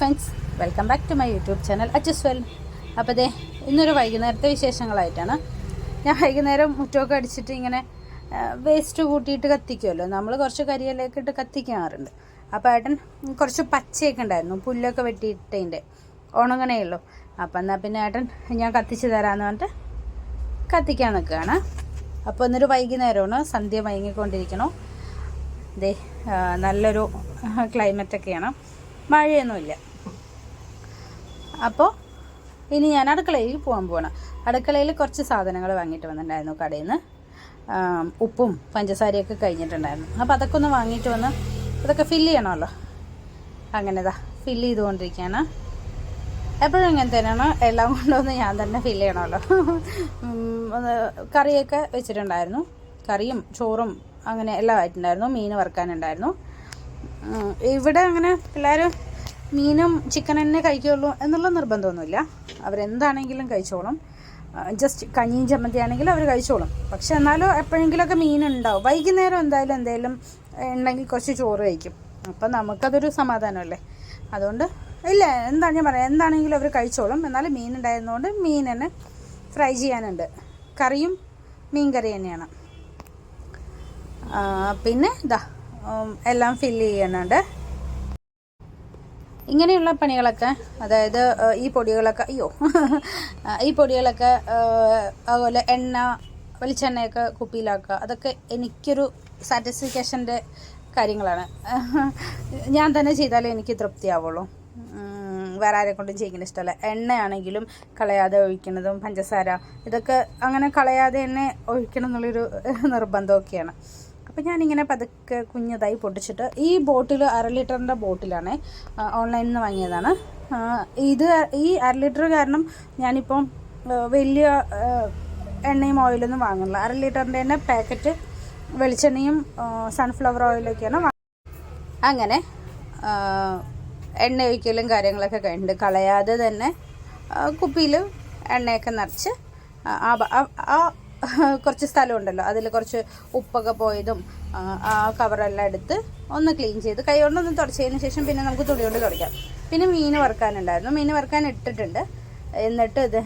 Friends welcome back to my YouTube channel അച്ചുസ്വൽ well അപ്പോൾ അതെ ഇന്നൊരു വൈകുന്നേരത്തെ വിശേഷങ്ങളായിട്ടാണ്. ഞാൻ വൈകുന്നേരം മുറ്റമൊക്കെ അടിച്ചിട്ട് ഇങ്ങനെ വേസ്റ്റ് കൂട്ടിയിട്ട് കത്തിക്കുമല്ലോ നമ്മൾ കുറച്ച് കരിയിലേക്ക് ഇട്ട് കത്തിക്കാറുണ്ട്. അപ്പോൾ ഏട്ടൻ കുറച്ച് പച്ചയൊക്കെ ഉണ്ടായിരുന്നു. പുല്ലൊക്കെ വെട്ടിയിട്ടതിന്റെ ഉണങ്ങണേ ഉള്ളൂ. അപ്പം എന്നാൽ പിന്നെ ഏട്ടൻ ഞാൻ കത്തിച്ച് തരാമെന്ന് പറഞ്ഞിട്ട് കത്തിക്കാൻ നിൽക്കുകയാണ്. അപ്പോൾ ഇന്നൊരു വൈകുന്നേരമാണ്. സന്ധ്യ വൈകിക്കൊണ്ടിരിക്കണോ ദേ നല്ലൊരു ക്ലൈമറ്റൊക്കെയാണ് മഴയൊന്നുമില്ല. അപ്പോൾ ഇനി ഞാൻ അടുക്കളയിൽ പോകാൻ പോകണം അടുക്കളയിൽ കുറച്ച് സാധനങ്ങൾ വാങ്ങിയിട്ട് വന്നിട്ടുണ്ടായിരുന്നു കടയിൽ നിന്ന് ഉപ്പും പഞ്ചസാരയൊക്കെ കഴിഞ്ഞിട്ടുണ്ടായിരുന്നു. അപ്പോൾ അതൊക്കെ ഒന്ന് വാങ്ങിയിട്ട് വന്ന് ഇതൊക്കെ ഫില്ല് ചെയ്യണമല്ലോ. അങ്ങനെതാ ഫില്ല് ചെയ്തുകൊണ്ടിരിക്കുകയാണ്. എപ്പോഴും ഇങ്ങനെ തന്നെയാണ്. എല്ലാം കൊണ്ടുവന്ന് ഞാൻ തന്നെ ഫില്ല് ചെയ്യണമല്ലോ. കറിയൊക്കെ വെച്ചിട്ടുണ്ടായിരുന്നു. കറിയും ചോറും അങ്ങനെ എല്ലാം ആയിട്ടുണ്ടായിരുന്നു. മീൻ വറുക്കാനുണ്ടായിരുന്നു. ഇവിടെ അങ്ങനെ പിള്ളേർ മീനും ചിക്കൻ തന്നെ കഴിക്കുള്ളൂ എന്നുള്ള നിർബന്ധമൊന്നുമില്ല. അവരെന്താണെങ്കിലും കഴിച്ചോളും. ജസ്റ്റ് കഞ്ഞിയും ചമ്മന്തി ആണെങ്കിൽ അവർ കഴിച്ചോളും. പക്ഷെ എന്നാലും എപ്പോഴെങ്കിലുമൊക്കെ മീനുണ്ടാവും. വൈകുന്നേരം എന്തായാലും എന്തെങ്കിലും ഉണ്ടെങ്കിൽ കുറച്ച് ചോറ് കഴിക്കും. അപ്പം നമുക്കതൊരു സമാധാനമല്ലേ? അതുകൊണ്ട് ഇല്ല എന്താ ഞാൻ പറയാം എന്താണെങ്കിലും അവർ കഴിച്ചോളും. എന്നാലും മീൻ ഉണ്ടായിരുന്നതുകൊണ്ട് മീൻ തന്നെ ഫ്രൈ ചെയ്യാനുണ്ട്. കറിയും മീൻ കറി തന്നെയാണ് പിന്നെ ഇതാ എല്ലാം ഫില്ല് ചെയ്യുന്നുണ്ട്. ഇങ്ങനെയുള്ള പണികളൊക്കെ അതായത് ഈ പൊടികളൊക്കെ അയ്യോ ഈ പൊടികളൊക്കെ അതുപോലെ എണ്ണ വെളിച്ചെണ്ണയൊക്കെ കുപ്പിയിലാക്കുക. അതൊക്കെ എനിക്കൊരു സാറ്റിസ്ഫിക്കേഷന്റെ കാര്യങ്ങളാണ്. ഞാൻ തന്നെ ചെയ്താലേ എനിക്ക് തൃപ്തിയാവുള്ളൂ. വേറെ ആരെ കൊണ്ടും ചെയ്യിക്കുന്ന ഇഷ്ടമല്ല. എണ്ണയാണെങ്കിലും കളയാതെ ഒഴിക്കുന്നതും പഞ്ചസാര ഇതൊക്കെ അങ്ങനെ കളയാതെ തന്നെ ഒഴിക്കണം എന്നുള്ളൊരു നിർബന്ധമൊക്കെയാണ്. അപ്പോൾ ഞാനിങ്ങനെ പതുക്കെ കുഞ്ഞതായി പൊട്ടിച്ചിട്ട് ഈ ബോട്ടിൽ അര ലിറ്ററിന്റെ ബോട്ടിലാണ് ഓൺലൈനിൽ നിന്ന് വാങ്ങിയതാണ്. ഇത് ഈ അര ലിറ്റർ കാരണം ഞാനിപ്പം വലിയ എണ്ണയും ഓയിലൊന്നും വാങ്ങുന്നില്ല. അര ലിറ്ററിന്റെ തന്നെ പാക്കറ്റ് വെളിച്ചെണ്ണയും സൺഫ്ലവർ ഓയിലൊക്കെയാണ് അങ്ങനെ എണ്ണ ഒഴിക്കലും കാര്യങ്ങളൊക്കെ കഴിഞ്ഞിട്ട് കളയാതെ തന്നെ കുപ്പിയിൽ എണ്ണയൊക്കെ നിറച്ച് ആ കുറച്ച് സ്ഥലമുണ്ടല്ലോ. അതിൽ കുറച്ച് ഉപ്പൊക്കെ പോയതും ആ, കവറെല്ലാം എടുത്ത് ഒന്ന് ക്ലീൻ ചെയ്ത് കൈ കൊണ്ടൊന്ന് തുടച്ചതിന് ശേഷം പിന്നെ നമുക്ക് തുണി കൊണ്ട് തുടയ്ക്കാം. പിന്നെ മീൻ വറുക്കാനുണ്ടായിരുന്നു. മീൻ വറുക്കാൻ ഇട്ടിട്ടുണ്ട്. എന്നിട്ട് ഇത്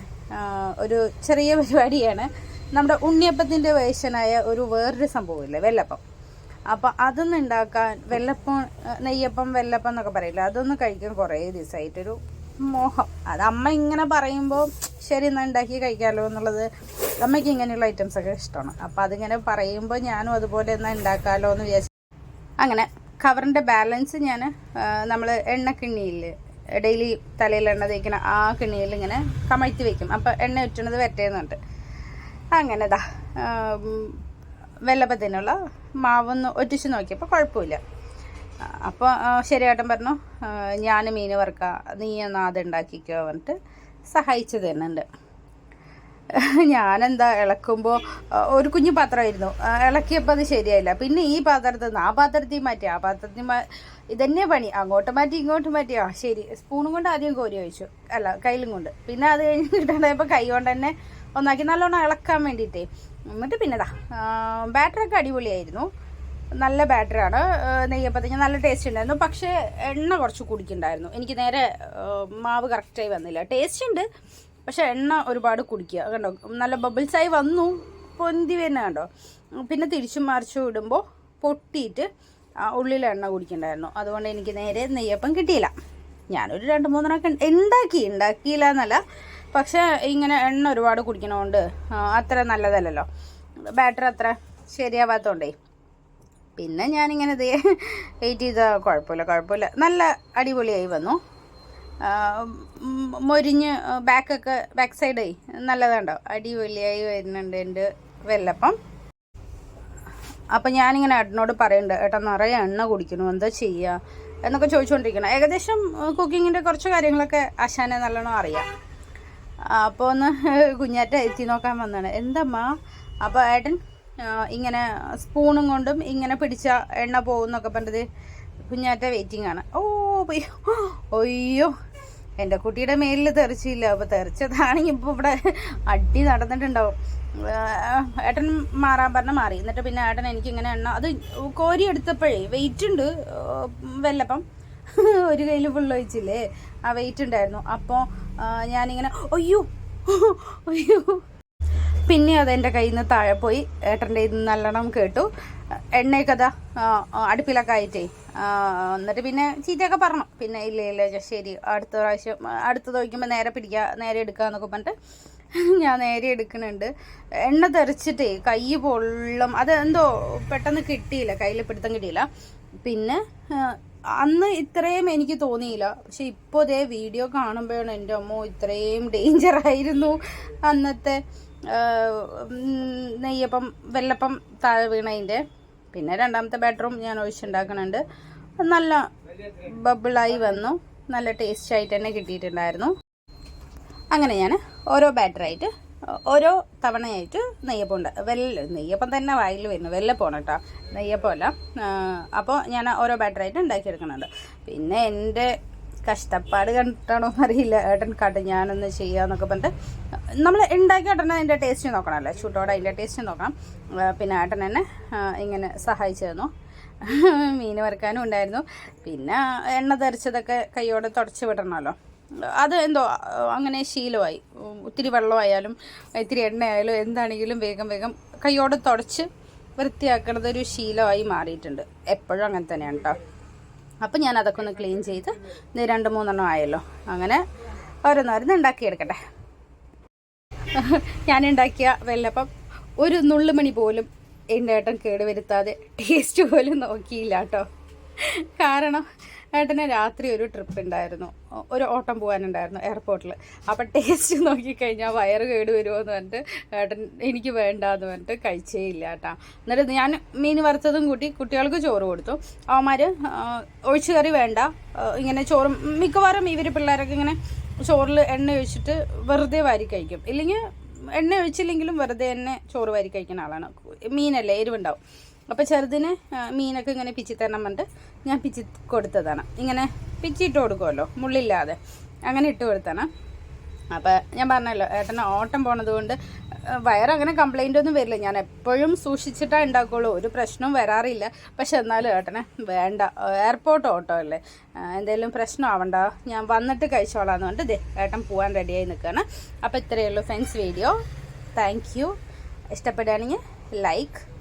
ഒരു ചെറിയ പരിപാടിയാണ്. നമ്മുടെ ഉണ്ണിയപ്പത്തിന്റെ വേഷനായ ഒരു വേറൊരു സംഭവമില്ലേ വെള്ളപ്പം അപ്പം അതൊന്നും ഉണ്ടാക്കാൻ വെള്ളപ്പം നെയ്യപ്പം വെള്ളപ്പം എന്നൊക്കെ പറയില്ല? അതൊന്നും കഴിക്കാൻ കുറേ ദിവസമായിട്ടൊരു മോഹം. അത് അമ്മ ഇങ്ങനെ പറയുമ്പോൾ ശരി എന്നാൽ ഉണ്ടാക്കി കഴിക്കാമല്ലോ എന്നുള്ളത് അമ്മയ്ക്ക് ഇങ്ങനെയുള്ള ഐറ്റംസ് ഒക്കെ ഇഷ്ടമാണ്. അപ്പം അതിങ്ങനെ പറയുമ്പോൾ ഞാനും അതുപോലെ എന്നാൽ ഉണ്ടാക്കാമല്ലോ എന്ന് വിചാരിച്ചു അങ്ങനെ കവറിന്റെ ബാലൻസ് ഞാൻ നമ്മൾ എണ്ണ കിണ്ണിയിൽ ഡെയിലി തലയിൽ എണ്ണ തേക്കുന്ന ആ കിണ്ണിയിൽ ഇങ്ങനെ കമഴ്ത്തി വയ്ക്കും അപ്പം എണ്ണ ഉറ്റുന്നത് വരട്ടേന്നുണ്ട്. അങ്ങനെ ദാ വെള്ളപ്പത്തിനുള്ള മാവൊന്ന് ഒറ്റിച്ച് നോക്കിയപ്പോൾ കുഴപ്പമില്ല. അപ്പോൾ ശരിയേട്ടൻ പറഞ്ഞു ഞാൻ മീൻ വറുക്കാം നീ എന്നാ അത് ഉണ്ടാക്കിക്കോ പറഞ്ഞിട്ട് സഹായിച്ചു തരുന്നുണ്ട്. ഞാനെന്താ ഇളക്കുമ്പോൾ ഒരു കുഞ്ഞു പാത്രമായിരുന്നു. ഇളക്കിയപ്പോൾ അത് ശരിയായില്ല. പിന്നെ ഈ പാത്രത്തിൽ നിന്ന് ആ പാത്രത്തിൽ മാറ്റി ആ പാത്രത്തിൽ മാ ഇതന്നെ പണി. അങ്ങോട്ട് മാറ്റി ഇങ്ങോട്ട് മാറ്റി. ആ ശരി. സ്പൂണും കൊണ്ട് ആദ്യം കോരി ഒഴിച്ചു അല്ല കയ്യിലും കൊണ്ട്. പിന്നെ അത് കഴിഞ്ഞ് കിട്ടണ്ടായപ്പോൾ കൈ കൊണ്ട് തന്നെ ഒന്നാക്കി നല്ലോണം ഇളക്കാൻ വേണ്ടിയിട്ടേ. എന്നിട്ട് പിന്നെതാ ബാറ്ററൊക്കെ അടിപൊളിയായിരുന്നു. നല്ല ബാറ്ററാണ് നെയ്യപ്പത്തേക്ക് നല്ല ടേസ്റ്റ് ഉണ്ടായിരുന്നു. പക്ഷേ എണ്ണ കുറച്ച് കുടിക്കുന്നുണ്ടായിരുന്നു എനിക്ക് നേരെ മാവ് കറക്റ്റായി വന്നില്ല. ടേസ്റ്റ് ഉണ്ട് പക്ഷേ എണ്ണ ഒരുപാട് കുടിക്കുക. കണ്ടോ? നല്ല ബബിൾസായി വന്നു. പൊന്തി വരുന്ന കണ്ടോ? പിന്നെ തിരിച്ചും മറിച്ചും ഇടുമ്പോൾ പൊട്ടിയിട്ട് ഉള്ളിൽ എണ്ണ കുടിക്കണ്ടായിരുന്നു. അതുകൊണ്ട് എനിക്ക് നേരെ നെയ്യപ്പം കിട്ടിയില്ല. ഞാനൊരു രണ്ട് മൂന്നെണ്ണം ഉണ്ടാക്കി ഉണ്ടാക്കിയില്ല എന്നല്ല. പക്ഷേ ഇങ്ങനെ എണ്ണ ഒരുപാട് കുടിക്കണതുകൊണ്ട് അത്ര നല്ലതല്ലല്ലോ. ബാറ്റർ അത്ര ശരിയാവാത്തതുകൊണ്ടേ പിന്നെ ഞാനിങ്ങനെ ഇത് വെയിറ്റ് ചെയ്ത കുഴപ്പമില്ല കുഴപ്പമില്ല. നല്ല അടിപൊളിയായി വന്നു. മൊരിഞ്ഞ് ബാക്കൊക്കെ ബാക്ക് സൈഡായി നല്ലതുണ്ടോ? അടിപൊളിയായി വരുന്നുണ്ട് എന്റെ വെല്ലപ്പം. അപ്പം ഞാനിങ്ങനെ ഏട്ടനോട് പറയുന്നുണ്ട് ഏട്ടാ നിറയെ എണ്ണ കുടിക്കണു എന്താ ചെയ്യുക എന്നൊക്കെ ചോദിച്ചുകൊണ്ടിരിക്കണം ഏകദേശം കുക്കിങ്ങിന്റെ കുറച്ച് കാര്യങ്ങളൊക്കെ ആശാനെ നല്ലോണം അറിയാം. അപ്പോൾ ഒന്ന് കുഞ്ഞാറ്റ എത്തി നോക്കാൻ വന്നതാണ് എന്തമ്മ? അപ്പോൾ ഏട്ടൻ ഇങ്ങനെ സ്പൂണും കൊണ്ടും ഇങ്ങനെ പിടിച്ച എണ്ണ പോകുന്നൊക്കെ പറഞ്ഞത് കുഞ്ഞാറ്റ വെയിറ്റിംഗ് ആണ്. ഓ അയ്യോ എന്റെ കുട്ടിയുടെ മേലിൽ തെറിച്ചില്ല. അപ്പോൾ തെറിച്ചതാണെങ്കിൽ ഇപ്പോൾ ഇവിടെ അടി നടന്നിട്ടുണ്ടാവും. ഏട്ടൻ മാറാൻ പറഞ്ഞ മാറി. എന്നിട്ട് പിന്നെ ഏട്ടൻ എനിക്കിങ്ങനെ എണ്ണ അത് കോരി എടുത്തപ്പോഴേ വെയിറ്റ് ഉണ്ട് വെല്ലപ്പം. ഒരു കയ്യിൽ ഫുള്ളൊഴിച്ചില്ലേ ആ വെയിറ്റ് ഉണ്ടായിരുന്നു. അപ്പോൾ ഞാനിങ്ങനെ അയ്യോ അയ്യോ. പിന്നെ അതെന്റെ കയ്യിൽ നിന്ന് താഴെ പോയി. ഏട്ടന്റെ ഇത് നല്ലോണം കേട്ടു. എണ്ണയൊക്കെ അതാ അടുപ്പിലൊക്കെ ആയിട്ടേ എന്നിട്ട് പിന്നെ ചീത്തയൊക്കെ പറഞ്ഞു. പിന്നെ ഇല്ല ഇല്ല ശരി അടുത്ത പ്രാവശ്യം അടുത്തത് നോക്കുമ്പോൾ നേരെ പിടിക്കുക നേരെ എടുക്കുക എന്നൊക്കെ പറഞ്ഞിട്ട് ഞാൻ നേരെ എടുക്കുന്നുണ്ട്. എണ്ണ തെറിച്ചിട്ടേ കൈ പൊള്ളും. അത് എന്തോ പെട്ടെന്ന് കിട്ടിയില്ല കയ്യിൽ പിടുത്തം കിട്ടിയില്ല. പിന്നെ അന്ന് ഇത്രയും എനിക്ക് തോന്നിയില്ല. പക്ഷെ ഇപ്പോൾ ഇതേ വീഡിയോ കാണുമ്പോഴാണ് എന്റെ അമ്മ ഇത്രയും ഡേഞ്ചർ ആയിരുന്നു. അന്നത്തെ നെയ്യപ്പം വെള്ളപ്പം താഴെ വീണതിന്റെ. പിന്നെ രണ്ടാമത്തെ ബെഡ്റൂം ഞാൻ ഒഴിച്ചുണ്ടാക്കുന്നുണ്ട് നല്ല ബബിളായി വന്നു. നല്ല ടേസ്റ്റ് ആയിട്ട് തന്നെ കിട്ടിയിട്ടുണ്ടായിരുന്നു. അങ്ങനെ ഞാൻ ഓരോ ബാറ്ററായിട്ട് ഓരോ തവണയായിട്ട് നെയ്യപ്പം ഉണ്ട്. വെല്ല നെയ്യപ്പം തന്നെ വായിൽ വരുന്നു വെല്ലപ്പമാണ് കേട്ടോ നെയ്യപ്പമല്ല അപ്പോൾ ഞാൻ ഓരോ ബാറ്ററായിട്ട് ഉണ്ടാക്കിയെടുക്കുന്നുണ്ട് പിന്നെ എന്റെ കഷ്ടപ്പാട് കണ്ടിട്ടാണോ അറിയില്ല ഏട്ടൻ കട്ട് ഞാനൊന്ന് ചെയ്യാന്നൊക്കെ പറഞ്ഞിട്ട് നമ്മൾ ഉണ്ടാക്കി ഏട്ടനെ അതിന്റെ ടേസ്റ്റ് നോക്കണമല്ലോ. ചൂട്ടോടെ അതിന്റെ ടേസ്റ്റ് നോക്കണം. പിന്നെ ഏട്ടൻ എന്നെ ഇങ്ങനെ സഹായിച്ചു തന്നു മീൻ വറുക്കാനും ഉണ്ടായിരുന്നു. പിന്നെ എണ്ണ തെറിച്ചതൊക്കെ കൈയോടെ തുടച്ച് വിടണമല്ലോ. അത് എന്തോ അങ്ങനെ ശീലമായി. ഒത്തിരി വെള്ളമായാലും ഇത്തിരി എണ്ണയായാലും എന്താണെങ്കിലും വേഗം വേഗം കൈയോടെ തുടച്ച് വൃത്തിയാക്കണത് ഒരു ശീലമായി മാറിയിട്ടുണ്ട്. എപ്പോഴും അങ്ങനെ തന്നെയാണ് കേട്ടോ അപ്പം ഞാൻ അതൊക്കെ ഒന്ന് ക്ലീൻ ചെയ്ത് ഇത് രണ്ട് മൂന്നെണ്ണം ആയല്ലോ. അങ്ങനെ ഓരോന്നോരോന്ന് ഉണ്ടാക്കിയെടുക്കട്ടെ. ഞാൻ ഉണ്ടാക്കിയ വെള്ളപ്പം ഒരു നുള്ളുമണി പോലും എന്റെ ഏട്ടൻ കേടുവരുത്താതെ ടേസ്റ്റ് പോലും നോക്കിയില്ല കേട്ടോ കാരണം ഏട്ടന് രാത്രി ഒരു ട്രിപ്പ് ഉണ്ടായിരുന്നു ഒരു ഓട്ടം പോകാനുണ്ടായിരുന്നു എയർപോർട്ടിൽ അപ്പം ടേസ്റ്റ് നോക്കിക്കഴിഞ്ഞാൽ വയറ് കേട് വരുമോ എന്ന് പറഞ്ഞിട്ട് ഏട്ടൻ എനിക്ക് വേണ്ട എന്ന് പറഞ്ഞിട്ട് കഴിച്ചേ ഇല്ല കേട്ടോ എന്നിട്ട് ഞാൻ മീൻ വറുത്തതും കൂട്ടി കുട്ടികൾക്ക് ചോറ് കൊടുത്തു. അവന്മാർ ഒഴിച്ചു കറി വേണ്ട. ഇങ്ങനെ ചോറ് മിക്കവാറും ഇവർ പിള്ളേരൊക്കെ ഇങ്ങനെ ചോറിൽ എണ്ണ ഒഴിച്ചിട്ട് വെറുതെ വാരി കഴിക്കും. ഇല്ലെങ്കിൽ എണ്ണ ഒഴിച്ചില്ലെങ്കിലും വെറുതെ തന്നെ ചോറ് വാരി കഴിക്കുന്ന ആളാണ്. മീനല്ലേ എരിവുണ്ടാവും. അപ്പോൾ ചെറുതിന് മീനൊക്കെ ഇങ്ങനെ പിച്ചി തരണം പറഞ്ഞിട്ട് ഞാൻ പിച്ചി കൊടുത്തതാണ്. ഇങ്ങനെ പിച്ചിട്ട് കൊടുക്കുമല്ലോ മുള്ളില്ലാതെ. അങ്ങനെ ഇട്ട് കൊടുത്താണ് അപ്പോൾ ഞാൻ പറഞ്ഞല്ലോ ഏട്ടന് ഓട്ടം പോണത് കൊണ്ട് വയറങ്ങനെ കംപ്ലൈന്റ് ഒന്നും വരില്ല. ഞാൻ എപ്പോഴും സൂക്ഷിച്ചിട്ടാണ് ഉണ്ടാക്കുള്ളൂ. ഒരു പ്രശ്നവും വരാറില്ല. പക്ഷെ എന്നാലും ഏട്ടനെ വേണ്ട. എയർപോർട്ട് ഓട്ടോ അല്ലേ? എന്തെങ്കിലും പ്രശ്നം ആവണ്ട? ഞാൻ വന്നിട്ട് കഴിച്ചോളാന്ന് പറഞ്ഞിട്ട് ദേ ഏട്ടൻ പോകാൻ റെഡിയായി നിൽക്കുകയാണ് അപ്പോൾ ഇത്രയേ ഉള്ളൂ ഫ്രണ്ട്സ് വീഡിയോ താങ്ക് യു ഇഷ്ടപ്പെടുകയാണെങ്കിൽ ലൈക്ക്